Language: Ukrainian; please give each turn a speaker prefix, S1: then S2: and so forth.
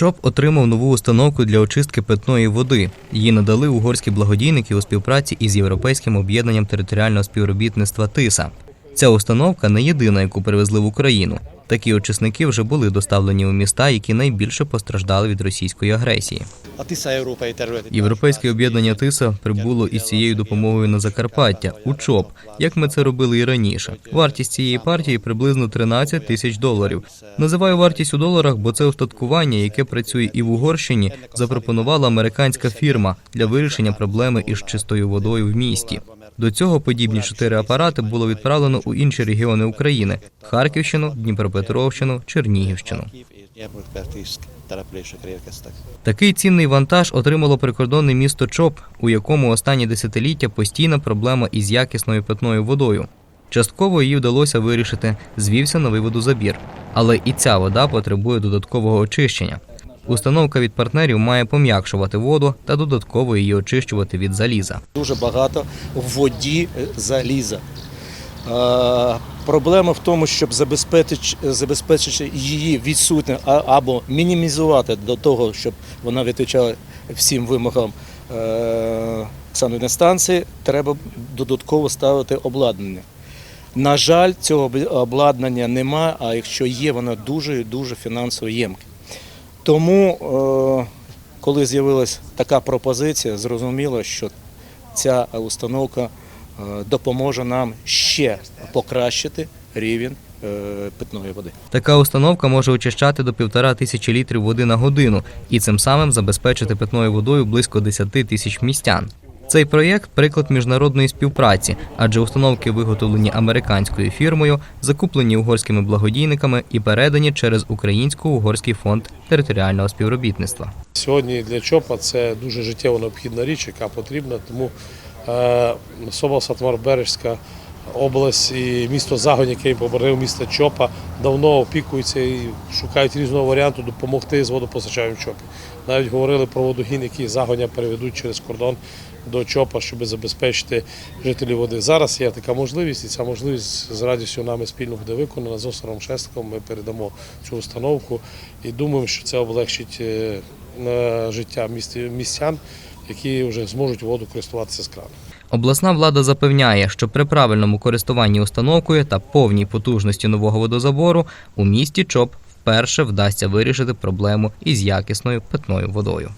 S1: ЧОП отримав нову установку для очистки питної води. Її надали угорські благодійники у співпраці із Європейським об'єднанням територіального співробітництва ТИСА. Ця установка не єдина, яку привезли в Україну. Такі очисники вже були доставлені у міста, які найбільше постраждали від російської агресії. Європейське об'єднання ТИСА прибуло із цією допомогою на Закарпаття у ЧОП, як ми це робили і раніше. Вартість цієї партії приблизно 13 тисяч доларів. Називаю вартість у доларах, бо це устаткування, яке працює і в Угорщині, запропонувала американська фірма для вирішення проблеми із чистою водою в місті. До цього подібні чотири апарати було відправлено у інші регіони України: Харківщину, Дніпропетровщину, Чернігівщину. Такий цінний вантаж отримало прикордонне місто Чоп, у якому останні десятиліття постійна проблема із якісною питною водою. Частково її вдалося вирішити, звівся новий водозабір. Але і ця вода потребує додаткового очищення. Установка від партнерів має пом'якшувати воду та додатково її очищувати від заліза.
S2: Дуже багато в воді е, заліза. Е, Проблема в тому, щоб забезпечити, її відсутнє або мінімізувати до того, щоб вона відповідала всім вимогам е, санепідстанції, треба додатково ставити обладнання. На жаль, цього обладнання немає, а якщо є, воно дуже дуже фінансово ємке. Тому, е, коли з'явилася така пропозиція, зрозуміло, що ця установка е, допоможе нам ще покращити рівень е, питної води.
S1: Така установка може очищати до півтора тисячі літрів води на годину і цим самим забезпечити питною водою близько 10 тисяч містян. Цей проєкт приклад міжнародної співпраці, адже установки виготовлені американською фірмою, закуплені угорськими благодійниками і передані через Українсько-угорський фонд територіального співробітництва.
S3: Сьогодні для ЧОПа це дуже життєво необхідна річ, яка потрібна. Тому е, Собол Сатмар Бережська область і місто Загонь, яке поборив міста Чопа, давно опікуються і шукають різного варіанту допомогти з водопостачанням Чопі. Навіть говорили про водогін, який Загоня переведуть через кордон до Чопа, щоб забезпечити жителів води. Зараз є така можливість, і ця можливість з радістю нами спільно буде виконана з Осаром Шестком. Ми передамо цю установку і думаємо, що це облегчить е, життя містян, які вже зможуть воду користуватися з крану.
S1: Обласна влада запевняє, що при правильному користуванні установкою та повній потужності нового водозабору у місті ЧОП вперше вдасться вирішити проблему із якісною питною водою.